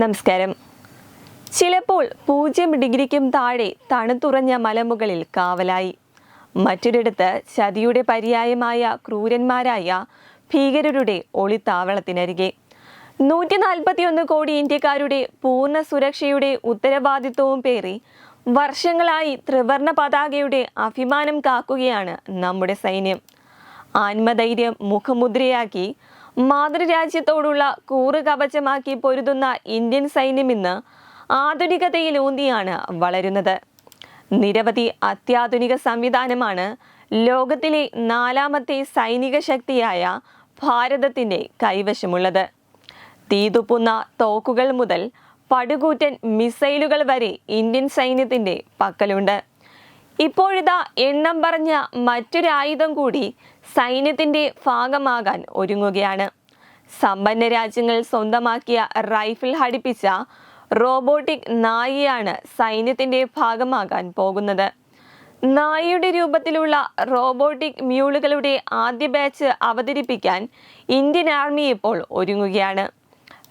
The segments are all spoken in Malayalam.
നമസ്കാരം. ചിലപ്പോൾ പൂജ്യം ഡിഗ്രിക്കും താഴെ തണുത്തുറഞ്ഞ മലമുകളിൽ കാവലായി. മറ്റൊരിടത്ത് ചതിയുടെ പര്യായമായ ക്രൂരന്മാരായ ഭീകരരുടെ ഒളിത്താവളത്തിനരികെ. നൂറ്റി നാൽപ്പത്തിയൊന്ന് കോടി ഇന്ത്യക്കാരുടെ പൂർണ സുരക്ഷയുടെ ഉത്തരവാദിത്വവും പേറി വർഷങ്ങളായി ത്രിവർണ പതാകയുടെ അഭിമാനം കാക്കുകയാണ് നമ്മുടെ സൈന്യം. ആത്മധൈര്യം മുഖമുദ്രയാക്കി മാതൃരാജ്യത്തോടുള്ള കൂറ് കവചമാക്കി പൊരുതുന്ന ഇന്ത്യൻ സൈന്യം ഇന്ന് ആധുനികതയിലൂന്നിയാണ് വളരുന്നത്. നിരവധി അത്യാധുനിക സംവിധാനമാണ് ലോകത്തിലെ നാലാമത്തെ സൈനിക ശക്തിയായ ഭാരതത്തിന്റെ കൈവശമുള്ളത്. തീതുപ്പുന്ന തോക്കുകൾ മുതൽ പടുകൂറ്റൻ മിസൈലുകൾ വരെ ഇന്ത്യൻ സൈന്യത്തിന്റെ പക്കലുണ്ട്. ഇപ്പോഴിതാ എണ്ണം പറഞ്ഞ മറ്റൊരായുധം കൂടി സൈന്യത്തിന്റെ ഭാഗമാകാൻ ഒരുങ്ങുകയാണ്. സമ്പന്ന രാജ്യങ്ങൾ സ്വന്തമാക്കിയ റൈഫിൾ ഹടിപ്പിച്ച റോബോട്ടിക് നായിയാണ് സൈന്യത്തിന്റെ ഭാഗമാകാൻ പോകുന്നത്. നായയുടെ രൂപത്തിലുള്ള റോബോട്ടിക് മ്യൂളുകളുടെ ആദ്യ ബാച്ച് അവതരിപ്പിക്കാൻ ഇന്ത്യൻ ആർമി ഇപ്പോൾ ഒരുങ്ങുകയാണ്.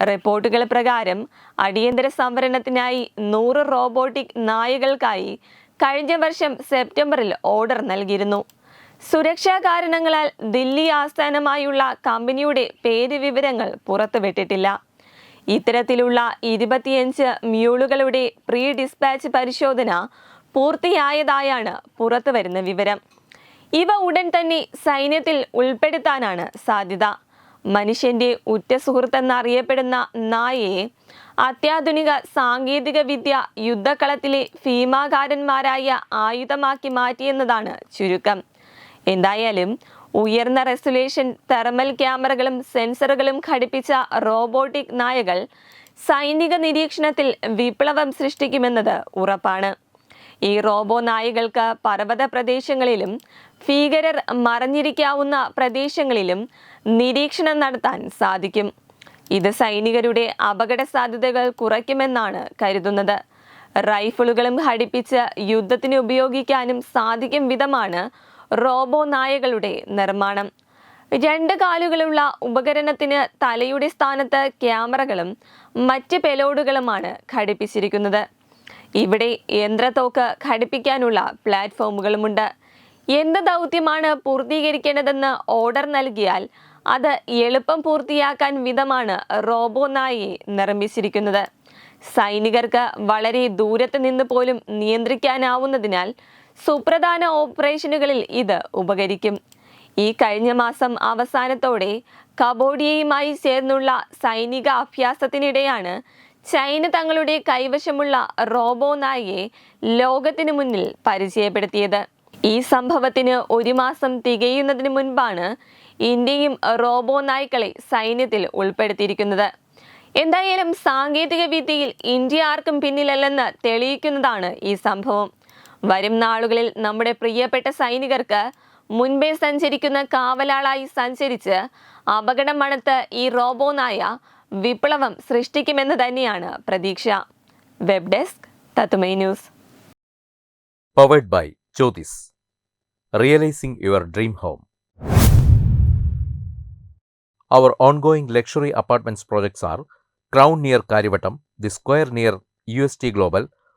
റിപ്പോർട്ടുകൾ പ്രകാരം അടിയന്തര സംവരണത്തിനായി നൂറ് റോബോട്ടിക് നായകൾക്കായി കഴിഞ്ഞ വർഷം സെപ്റ്റംബറിൽ ഓർഡർ നൽകിയിരുന്നു. സുരക്ഷാ കാരണങ്ങളാൽ ദില്ലി ആസ്ഥാനമായുള്ള കമ്പനിയുടെ പേര് വിവരങ്ങൾ പുറത്തുവിട്ടിട്ടില്ല. ഇത്തരത്തിലുള്ള ഇരുപത്തിയഞ്ച് മ്യൂളുകളുടെ പ്രീ ഡിസ്പാച്ച് പരിശോധന പൂർത്തിയായതായാണ് പുറത്തുവരുന്ന വിവരം. ഇവ ഉടൻ തന്നെ സൈന്യത്തിൽ ഉൾപ്പെടുത്താനാണ് സാധ്യത. മനുഷ്യന്റെ ഉറ്റ സുഹൃത്തെന്നറിയപ്പെടുന്ന നായയെ അത്യാധുനിക സാങ്കേതിക വിദ്യ യുദ്ധക്കളത്തിലെ ഭീമാകാരന്മാരായ ആയുധമാക്കി മാറ്റിയെന്നതാണ് ചുരുക്കം. എന്തായാലും ഉയർന്ന റെസൊല്യൂഷൻ തെർമൽ ക്യാമറകളും സെൻസറുകളും ഘടിപ്പിച്ച റോബോട്ടിക് നായകൾ സൈനിക നിരീക്ഷണത്തിൽ വിപ്ലവം സൃഷ്ടിക്കുമെന്നത് ഉറപ്പാണ്. ഈ റോബോ നായകൾക്ക് പർവത പ്രദേശങ്ങളിലും ഭീകരർ മറഞ്ഞിരിക്കാവുന്ന പ്രദേശങ്ങളിലും നിരീക്ഷണം നടത്താൻ സാധിക്കും. ഇത് സൈനികരുടെ അപകട സാധ്യതകൾ കുറയ്ക്കുമെന്നാണ് കരുതുന്നത്. റൈഫിളുകളും ഘടിപ്പിച്ച് യുദ്ധത്തിന് ഉപയോഗിക്കാനും സാധിക്കും വിധമാണ് റോബോ നായകളുടെ നിർമ്മാണം. രണ്ട് കാലുകളുള്ള ഉപകരണത്തിന് തലയുടെ സ്ഥാനത്ത് ക്യാമറകളും മറ്റ് പെലോഡുകളുമാണ് ഘടിപ്പിച്ചിരിക്കുന്നത്. ഇവിടെ യന്ത്രത്തോക്ക് ഘടിപ്പിക്കാനുള്ള പ്ലാറ്റ്ഫോമുകളുമുണ്ട്. എന്ത് ദൗത്യമാണ് പൂർത്തീകരിക്കേണ്ടതെന്ന് ഓർഡർ നൽകിയാൽ അത് എളുപ്പം പൂർത്തിയാക്കാൻ വിധമാണ് റോബോ നായയെ നിർമ്മിച്ചിരിക്കുന്നത്. സൈനികർക്ക് വളരെ ദൂരത്ത് നിന്ന് പോലും നിയന്ത്രിക്കാനാവുന്നതിനാൽ സുപ്രധാന ഓപ്പറേഷനുകളിൽ ഇത് ഉപകരിക്കും. ഈ കഴിഞ്ഞ മാസം അവസാനത്തോടെ കബോഡിയയുമായി ചേർന്നുള്ള സൈനിക അഭ്യാസത്തിനിടെയാണ് ചൈന തങ്ങളുടെ കൈവശമുള്ള റോബോ നായയെ ലോകത്തിനു മുന്നിൽ പരിചയപ്പെടുത്തിയത്. ഈ സംഭവത്തിന് ഒരു മാസം തികയുന്നതിന് മുൻപാണ് ഇന്ത്യയും റോബോ നായ്ക്കളെ സൈന്യത്തിൽ ഉൾപ്പെടുത്തിയിരിക്കുന്നത്. എന്തായാലും സാങ്കേതിക വിദ്യയിൽ ഇന്ത്യ ആർക്കും പിന്നിലല്ലെന്ന് തെളിയിക്കുന്നതാണ് ഈ സംഭവം. വരും നാളുകളിൽ നമ്മുടെ പ്രിയപ്പെട്ട സൈനികർക്ക് മുൻപേ സഞ്ചരിക്കുന്ന കാവലാളായി സഞ്ചരിച്ച് അപകടം മണത്ത് ഈ റോബോ നായ വിപ്ലവം സൃഷ്ടിക്കുമെന്ന് തന്നെയാണ് പ്രതീക്ഷ. വെബ് ഡെസ്ക് തത്തുമൈ news. Powered by Jyothis realising your dream home Our ongoing luxury apartments projects are Crown near Karivattam, The Square near UST Global,